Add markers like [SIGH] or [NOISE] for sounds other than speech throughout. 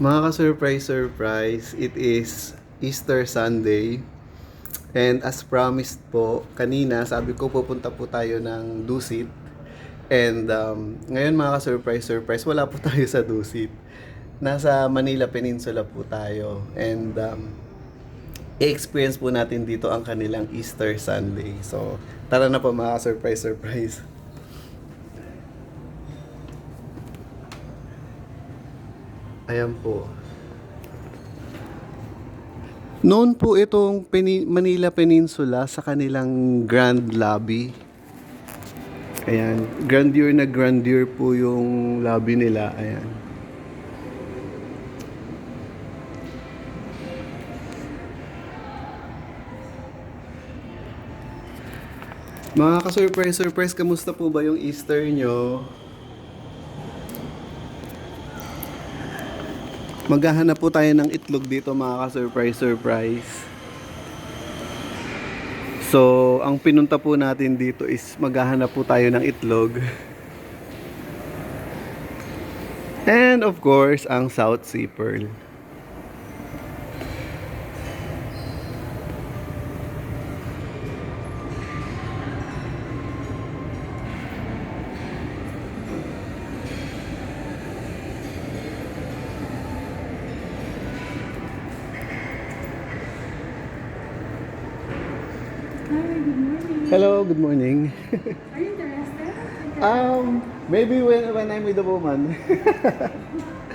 Mga ka-surprise, surprise, it is Easter Sunday. And as promised po, kanina sabi ko pupunta po tayo ng Dusit. And um, ngayon mga ka-surprise, surprise, wala po [LAUGHS] tayo sa Dusit. Nasa Manila Peninsula po tayo. And um, i-experience po natin dito ang kanilang Easter Sunday. So, tara na po mga ka-surprise, surprise. Ayan po. Noon po itong Manila Peninsula sa kanilang Grand Lobby. Ayan, grandeur na grandeur po yung lobby nila. Ayan. Mga ka-surprise, surprise, kamusta po ba yung Easter nyo? Maghahanap po tayo ng itlog dito mga ka-surprise surprise. So, ang pinunta po natin dito is maghahanap po tayo ng itlog. And of course, ang South Sea Pearl. Hello, good morning. Are you interested? Um, maybe when, when I'm with the woman. [LAUGHS]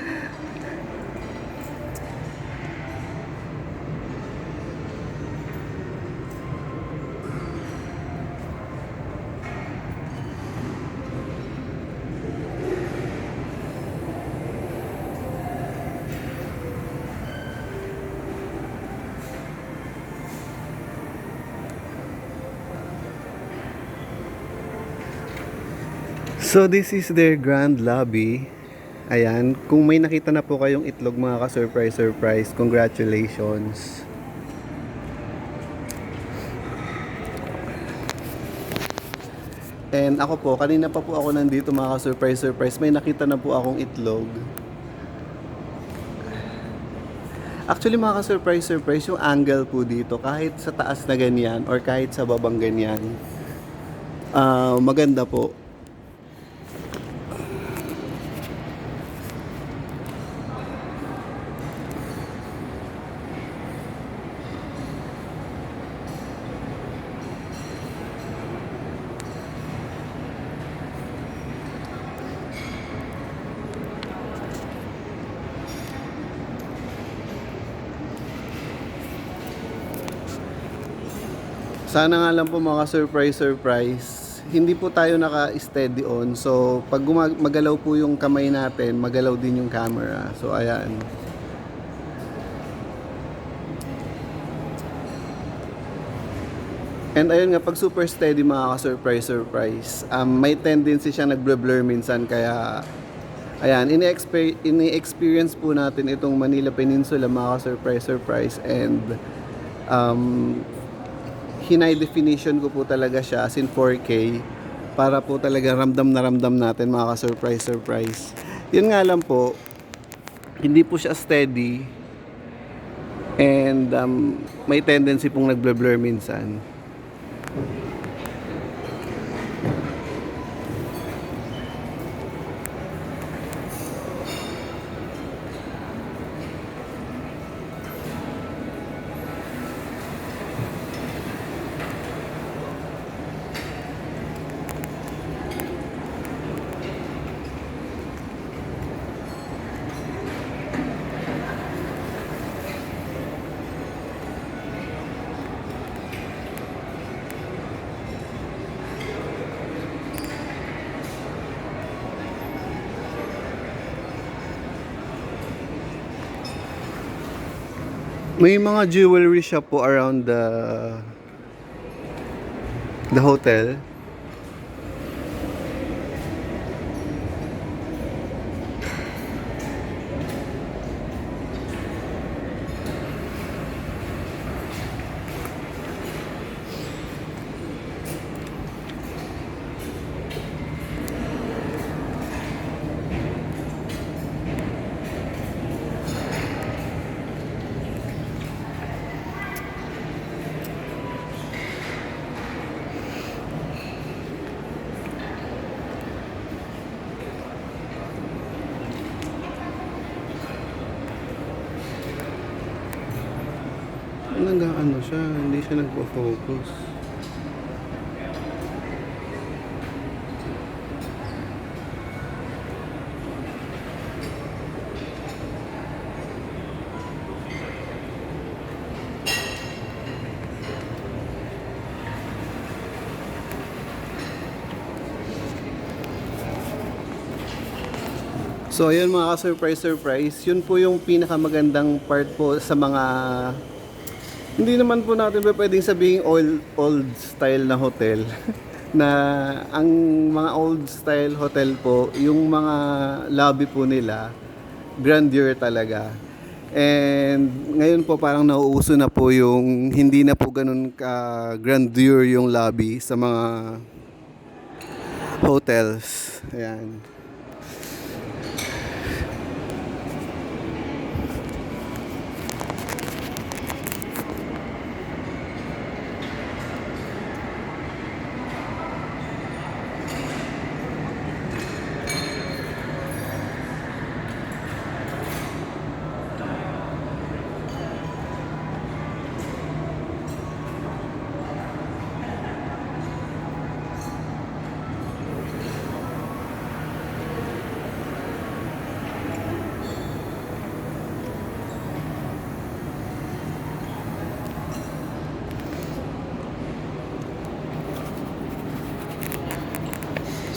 So this is their grand lobby. Ayan, kung may nakita na po kayong itlog mga ka-surprise surprise, congratulations. And ako po, kanina pa po ako nandito mga ka-surprise surprise, may nakita na po akong itlog. Actually mga ka-surprise surprise, yung angle po dito, kahit sa taas na ganyan or kahit sa babang ganyan, ah, maganda po. Sana nga lang po mga surprise surprise. Hindi po tayo naka-steady on. So, pag magalaw po yung kamay natin, magalaw din yung camera. So, ayan. And ayun nga, pag super steady mga ka-surprise surprise, um, may tendency siya nag-blur minsan kaya ayan, ini-expe- ini-experience po natin itong Manila Peninsula mga ka-surprise surprise and um, hinay definition ko po talaga siya as in 4K para po talaga ramdam na ramdam natin mga ka-surprise surprise. Yun nga lang po, hindi po siya steady and um, may tendency pong nag-blur minsan. May mga jewelry shop po around the the hotel. Nag-ano siya, hindi siya nagpo-focus. So ayun mga ka-surprise surprise, yun po yung pinakamagandang part po sa mga hindi naman po natin ba pwedeng sabihin old, old style na hotel [LAUGHS] na ang mga old style hotel po, yung mga lobby po nila grandeur talaga. And ngayon po parang nauuso na po yung hindi na po ganun ka grandeur yung lobby sa mga hotels. Ayan.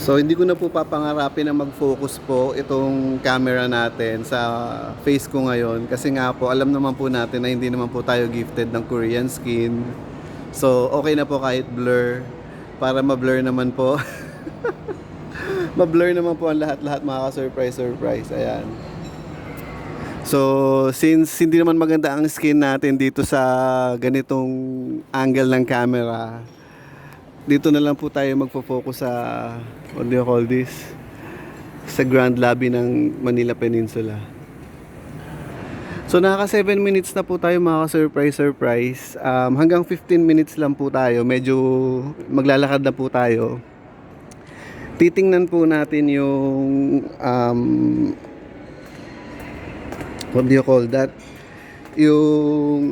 So hindi ko na po papangarapin na mag-focus po itong camera natin sa face ko ngayon kasi nga po alam naman po natin na hindi naman po tayo gifted ng Korean skin. So okay na po kahit blur para ma-blur naman po. [LAUGHS] ma-blur naman po ang lahat-lahat mga ka-surprise surprise. Ayan. So, since hindi naman maganda ang skin natin dito sa ganitong angle ng camera, dito na lang po tayo magfo-focus sa what do you call this? Sa grand lobby ng Manila Peninsula. So nakaka 7 minutes na po tayo mga surprise surprise. Um, hanggang 15 minutes lang po tayo. Medyo maglalakad na po tayo. Titingnan po natin yung um, what do you call that? Yung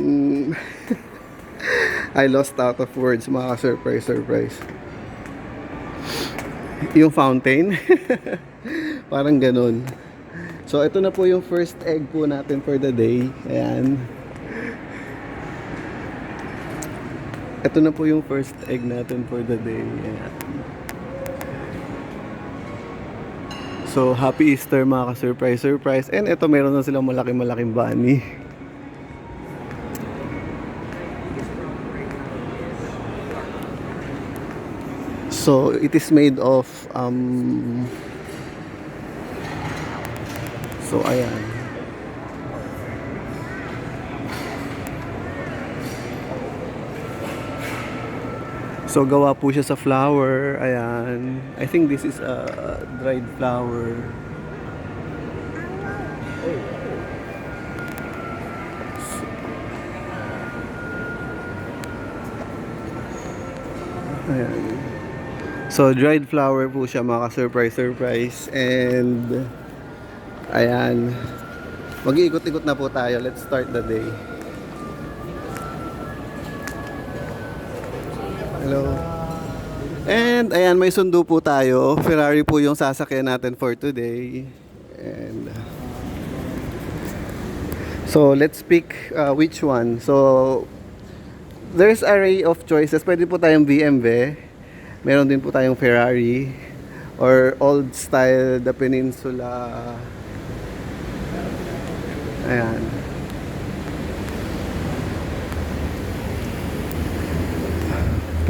I lost out of words mga surprise surprise. Yung fountain. [LAUGHS] Parang ganun. So ito na po yung first egg po natin for the day. Ayan. Ito na po yung first egg natin for the day. Ayan. So happy Easter mga ka-surprise surprise. And ito meron na silang malaking malaking bunny. [LAUGHS] So it is made of um So ayan. So gawa po siya sa flower. Ayan. I think this is a dried flower. Ayan. So, dried flower po siya mga surprise surprise And, ayan. Mag-iikot-ikot na po tayo. Let's start the day. Hello. And, ayan, may sundo po tayo. Ferrari po yung sasakyan natin for today. And, so, let's pick uh, which one. So, there's array of choices. Pwede po tayong BMW. Meron din po tayong Ferrari or old style the Peninsula. Ayan.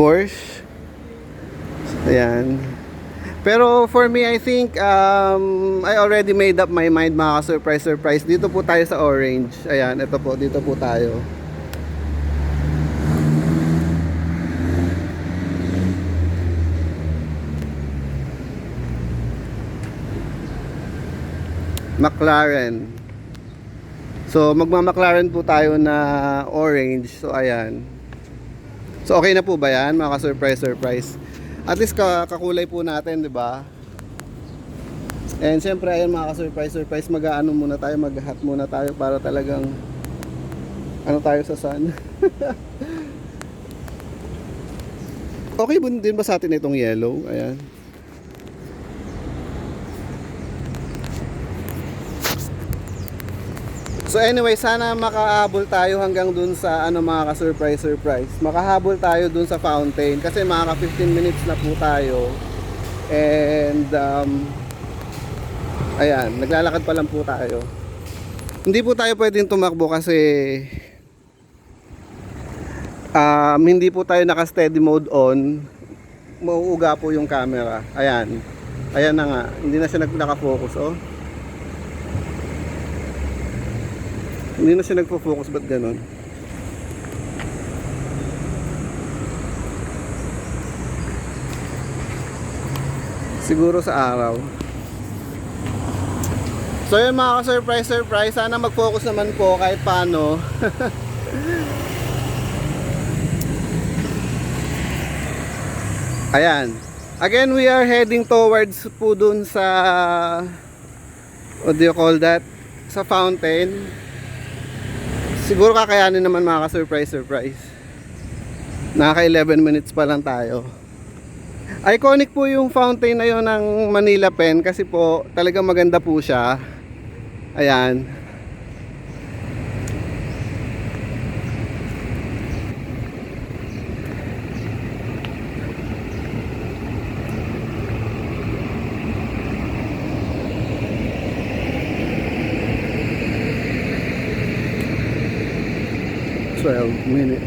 Porsche. Ayan. Pero for me, I think um, I already made up my mind mga surprise surprise. Dito po tayo sa orange. Ayan, ito po, dito po tayo. McLaren. So, magma-McLaren po tayo na orange. So, ayan. So, okay na po ba yan? Mga ka-surprise, surprise. At least ka kakulay po natin, di ba? And syempre, ayan mga ka-surprise, surprise. Mag-ano muna tayo, mag-hat muna tayo para talagang ano tayo sa sun. [LAUGHS] okay din ba sa atin itong yellow? Ayan. So anyway, sana makahabol tayo hanggang dun sa ano mga ka-surprise surprise. Makahabol tayo dun sa fountain kasi mga ka 15 minutes na po tayo. And um, ayan, naglalakad pa lang po tayo. Hindi po tayo pwedeng tumakbo kasi um, hindi po tayo naka-steady mode on. Mauuga po yung camera. Ayan. Ayan na nga. Hindi na siya nag- naka-focus oh. Hindi na siya nagpo-focus ba't ganun? Siguro sa araw. So yun mga ka-surprise surprise, sana mag-focus naman po kahit paano. [LAUGHS] Ayan. Again, we are heading towards po dun sa what do you call that? Sa fountain. Siguro kakayanin naman mga ka-surprise surprise. Naka 11 minutes pa lang tayo. Iconic po yung fountain na yun ng Manila Pen kasi po talagang maganda po siya. Ayan. Twelve minutes.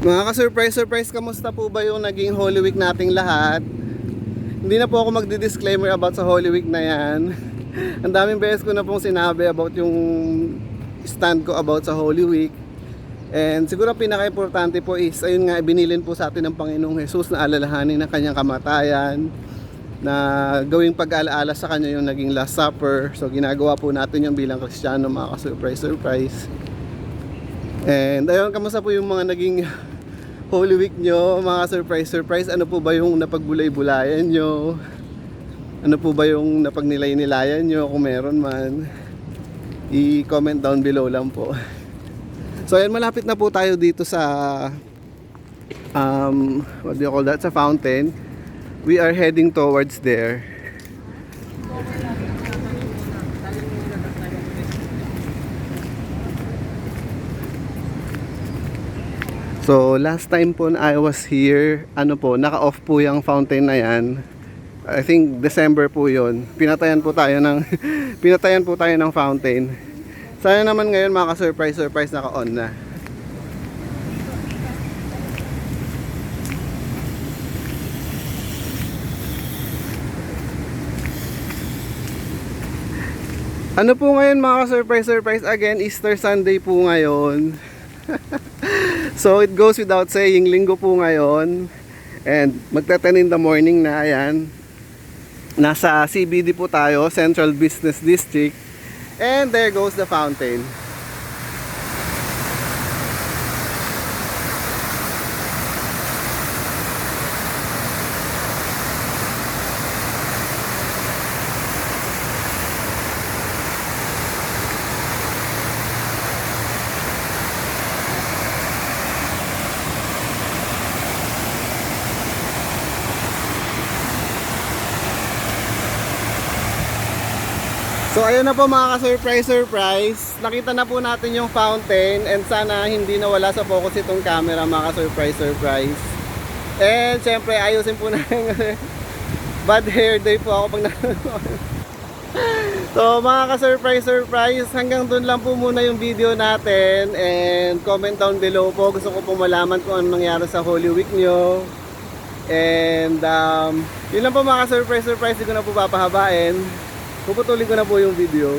Mga ka-surprise, surprise, kamusta po ba yung naging Holy Week nating lahat? Hindi na po ako magdi-disclaimer about sa Holy Week na yan. [LAUGHS] Ang daming beses ko na pong sinabi about yung stand ko about sa Holy Week. And siguro pinaka-importante po is, ayun nga, binilin po sa atin ng Panginoong Jesus na alalahanin ng kanyang kamatayan, na gawing pag-alaala sa kanya yung naging Last Supper. So ginagawa po natin yung bilang Kristiyano, mga ka-surprise, surprise. And ayun, kamusta po yung mga naging [LAUGHS] Holy Week nyo, mga surprise surprise? Ano po ba yung napagbulay-bulayan nyo? Ano po ba yung napagnilay-nilayan nyo kung meron man? I-comment down below lang po. [LAUGHS] So ayun, malapit na po tayo dito sa um, what do you call that? Sa fountain. We are heading towards there. So last time po na I was here, ano po, naka-off po yung fountain na yan. I think December po yon. Pinatayan po tayo ng [LAUGHS] pinatayan po tayo ng fountain. Sana naman ngayon maka-surprise surprise naka-on na. Ano po ngayon mga surprise surprise again Easter Sunday po ngayon. [LAUGHS] So it goes without saying, linggo po ngayon. And magta-10 in the morning na, ayan. Nasa CBD po tayo, Central Business District. And there goes the fountain. So ayun na po mga ka-surprise surprise. Nakita na po natin yung fountain and sana hindi nawala sa focus itong camera mga ka-surprise surprise. And syempre ayusin po [LAUGHS] na bad hair day po ako pag nanonood. [LAUGHS] So mga ka-surprise surprise, hanggang doon lang po muna yung video natin and comment down below po. Gusto ko po malaman kung ano nangyari sa Holy Week nyo. And um, yun lang po mga ka-surprise surprise, hindi ko na po papahabain. Puputulin ko na po yung video.